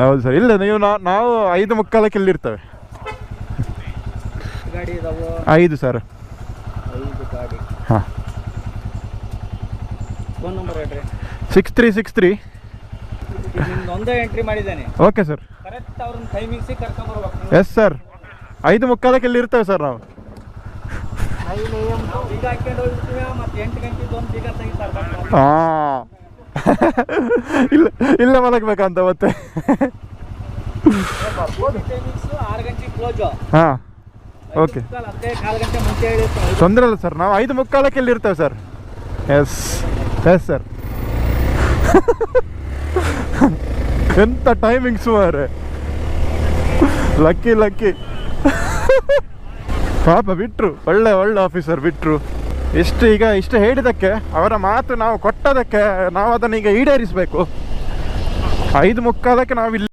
ಹೌದು ಸರ್. ಇಲ್ಲ ನೀವು ನಾವು ಐದು ಮುಕ್ಕಾಲಕ್ಕೆ ಇಲ್ಲಿರ್ತೇವೆ. ಐದು ಸರ್. ಹಾಂ. Six three six three. ಒಂದೇ ಎಂಟ್ರಿ ಮಾಡಿದ್ದೇನೆ. Okay sir. ಕರೆಕ್ಟ್ ಅವ್ರನ್ನ ಟೈಮಿಂಗ್ಸಿಗೆ ಕರ್ಕೊಂಬರ್ಬೇಕು ನೀವು. ಎಸ್ ಸರ್ ಐದು ಮುಕ್ಕಾಲಕ್ಕೆ ಇಲ್ಲಿರ್ತೇವೆ ಸರ್ ನಾವು. ಹಾಂ. ಇಲ್ಲ ಇಲ್ಲ ಮಲಗಬೇಕಂತ ಮತ್ತೆ. ಹಾಂ, ಓಕೆ. ತೊಂದರೆ ಇಲ್ಲ ಸರ್, ನಾವು ಐದು ಮುಕ್ಕಾಲಕ್ಕೆ ಇಲ್ಲಿರ್ತೇವೆ ಸರ್. ಎಸ್ ಎಸ್ ಸರ್ ಎಂತ ಟೈಮಿಂಗ್ಸ್ ಮಾರೆ ಲಕ್ಕಿ ಲಕ್ಕಿ ಪಾಪ ಬಿಟ್ರು, ಒಳ್ಳೆ ಒಳ್ಳೆ ಆಫೀಸರ್ ಬಿಟ್ರು. ಇಷ್ಟು ಈಗ ಇಷ್ಟು ಹೇಳಿದ್ದಕ್ಕೆ, ಅವರ ಮಾತು ನಾವು ಕೊಟ್ಟದಕ್ಕೆ ನಾವು ಅದನ್ನು ಈಗ ಈಡೇರಿಸಬೇಕು. ಐದು ಮುಕ್ಕಾಲಕ್ಕೆ ನಾವು ಇಲ್ಲಿ